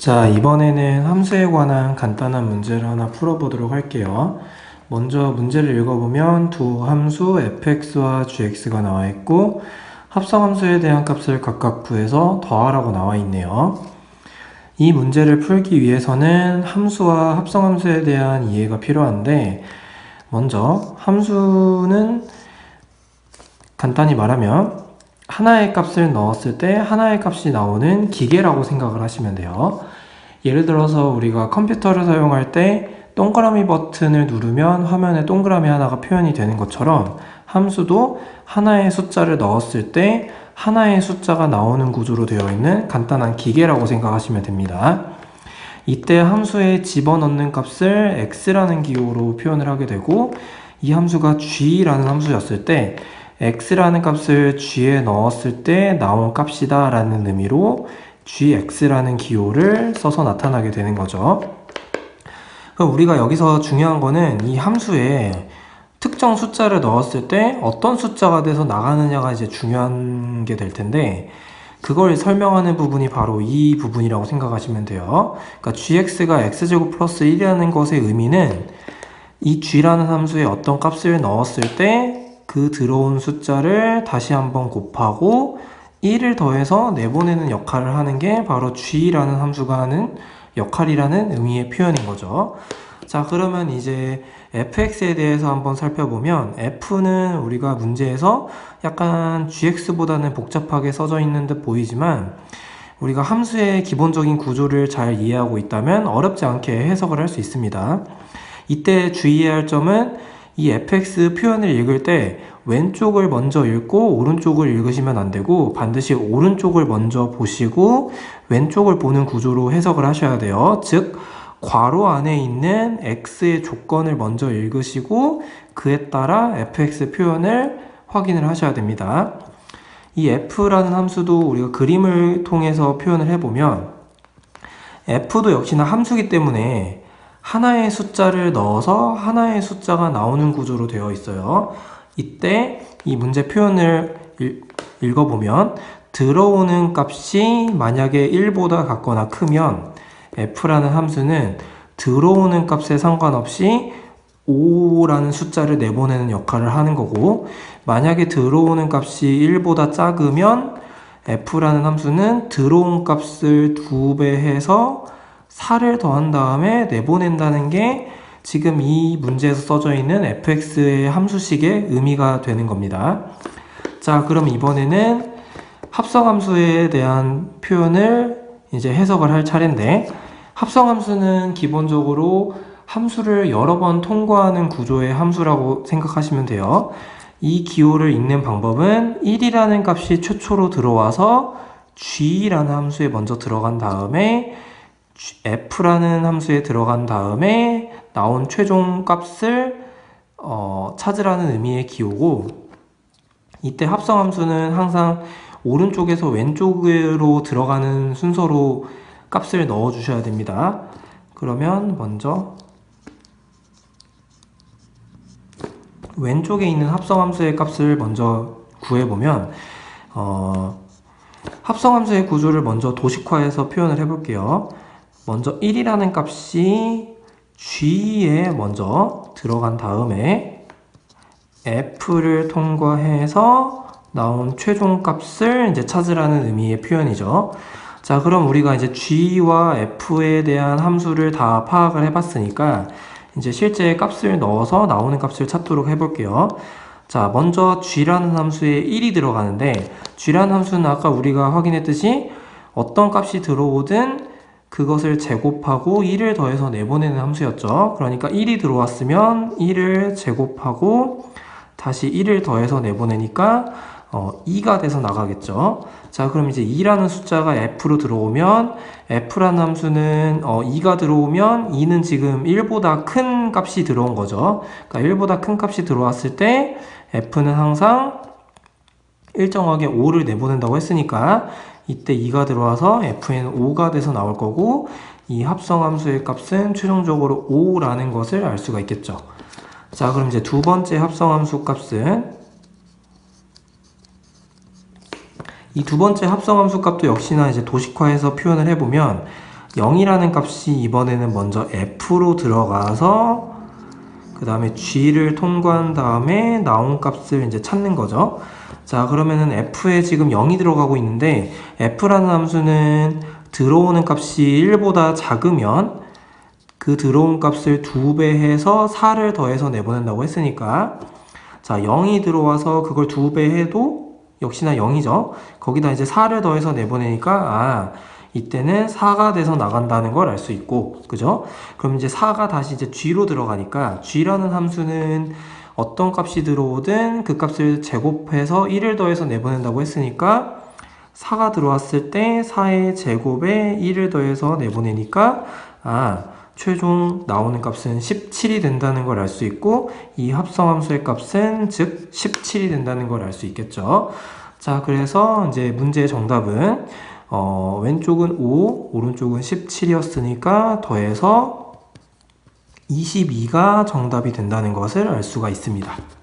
자, 이번에는 함수에 관한 간단한 문제를 하나 풀어보도록 할게요. 먼저 문제를 읽어보면 두 함수 fx와 gx가 나와 있고 합성함수에 대한 값을 각각 구해서 더하라고 나와 있네요. 이 문제를 풀기 위해서는 함수와 합성함수에 대한 이해가 필요한데 먼저 함수는 간단히 말하면 하나의 값을 넣었을 때 하나의 값이 나오는 기계라고 생각을 하시면 돼요. 예를 들어서 우리가 컴퓨터를 사용할 때 동그라미 버튼을 누르면 화면에 동그라미 하나가 표현이 되는 것처럼 함수도 하나의 숫자를 넣었을 때 하나의 숫자가 나오는 구조로 되어 있는 간단한 기계라고 생각하시면 됩니다. 이때 함수에 집어넣는 값을 x라는 기호로 표현을 하게 되고 이 함수가 g라는 함수였을 때 x라는 값을 g에 넣었을 때 나온 값이다 라는 의미로 gx라는 기호를 써서 나타나게 되는 거죠. 그럼 우리가 여기서 중요한 거는 이 함수에 특정 숫자를 넣었을 때 어떤 숫자가 돼서 나가느냐가 이제 중요한 게 될 텐데 그걸 설명하는 부분이 바로 이 부분이라고 생각하시면 돼요. 그러니까 gx가 x제곱 플러스 1이라는 것의 의미는 이 g라는 함수에 어떤 값을 넣었을 때 그 들어온 숫자를 다시 한번 곱하고 1을 더해서 내보내는 역할을 하는 게 바로 g라는 함수가 하는 역할이라는 의미의 표현인 거죠. 자, 그러면 이제 fx에 대해서 한번 살펴보면 f는 우리가 문제에서 약간 gx보다는 복잡하게 써져 있는 듯 보이지만 우리가 함수의 기본적인 구조를 잘 이해하고 있다면 어렵지 않게 해석을 할 수 있습니다. 이때 주의해야 할 점은 이 fx 표현을 읽을 때 왼쪽을 먼저 읽고 오른쪽을 읽으시면 안 되고 반드시 오른쪽을 먼저 보시고 왼쪽을 보는 구조로 해석을 하셔야 돼요. 즉 괄호 안에 있는 x의 조건을 먼저 읽으시고 그에 따라 fx 표현을 확인을 하셔야 됩니다. 이 f라는 함수도 우리가 그림을 통해서 표현을 해보면 f도 역시나 함수기 때문에 하나의 숫자를 넣어서 하나의 숫자가 나오는 구조로 되어 있어요. 이때 이 문제 표현을 읽, 읽어보면 들어오는 값이 만약에 1보다 같거나 크면 f라는 함수는 들어오는 값에 상관없이 5라는 숫자를 내보내는 역할을 하는 거고 만약에 들어오는 값이 1보다 작으면 f라는 함수는 들어온 값을 2배 해서 4를 더한 다음에 내보낸다는 게 지금 이 문제에서 써져 있는 fx의 함수식의 의미가 되는 겁니다. 자, 그럼 이번에는 합성함수에 대한 표현을 이제 해석을 할 차례인데 합성함수는 기본적으로 함수를 여러 번 통과하는 구조의 함수라고 생각하시면 돼요. 이 기호를 읽는 방법은 1이라는 값이 최초로 들어와서 g라는 함수에 먼저 들어간 다음에 f라는 함수에 들어간 다음에 나온 최종 값을 어, 찾으라는 의미의 기호고 이때 합성함수는 항상 오른쪽에서 왼쪽으로 들어가는 순서로 값을 넣어 주셔야 됩니다. 그러면 먼저 왼쪽에 있는 합성함수의 값을 먼저 구해보면 어, 합성함수의 구조를 먼저 도식화해서 표현을 해볼게요. 먼저 1이라는 값이 g에 먼저 들어간 다음에 f를 통과해서 나온 최종 값을 이제 찾으라는 의미의 표현이죠. 자, 그럼 우리가 이제 g와 f에 대한 함수를 다 파악을 해봤으니까 이제 실제 값을 넣어서 나오는 값을 찾도록 해볼게요. 자, 먼저 g라는 함수에 1이 들어가는데 g라는 함수는 아까 우리가 확인했듯이 어떤 값이 들어오든 그것을 제곱하고 1을 더해서 내보내는 함수였죠. 그러니까 1이 들어왔으면 1을 제곱하고 다시 1을 더해서 내보내니까 어, 2가 돼서 나가겠죠. 자, 그럼 이제 2라는 숫자가 f로 들어오면 f라는 함수는 어, 2가 들어오면 2는 지금 1보다 큰 값이 들어온 거죠. 그러니까 1보다 큰 값이 들어왔을 때 f는 항상 일정하게 5를 내보낸다고 했으니까 이때 2가 들어와서 f는 5가 돼서 나올 거고 이 합성 함수의 값은 최종적으로 5라는 것을 알 수가 있겠죠. 자, 그럼 이제 두 번째 합성 함수 값은 이 두 번째 합성 함수 값도 역시나 이제 도식화해서 표현을 해보면 0이라는 값이 이번에는 먼저 f로 들어가서 그 다음에 g를 통과한 다음에 나온 값을 이제 찾는 거죠. 자, 그러면은 f에 지금 0이 들어가고 있는데 f라는 함수는 들어오는 값이 1보다 작으면 그 들어온 값을 두배 해서 4를 더해서 내보낸다고 했으니까 자 0이 들어와서 그걸 두배 해도 역시나 0이죠. 거기다 이제 4를 더해서 내보내니까 아 이때는 4가 돼서 나간다는 걸 알 수 있고 그죠? 그럼 이제 4가 다시 이제 g로 들어가니까 g라는 함수는 어떤 값이 들어오든 그 값을 제곱해서 1을 더해서 내보낸다고 했으니까 4가 들어왔을 때 4의 제곱에 1을 더해서 내보내니까 아 최종 나오는 값은 17이 된다는 걸 알 수 있고 이 합성함수의 값은 즉 17이 된다는 걸 알 수 있겠죠. 자 그래서 이제 문제의 정답은 어, 왼쪽은 5, 오른쪽은 17이었으니까 더해서 22가 정답이 된다는 것을 알 수가 있습니다.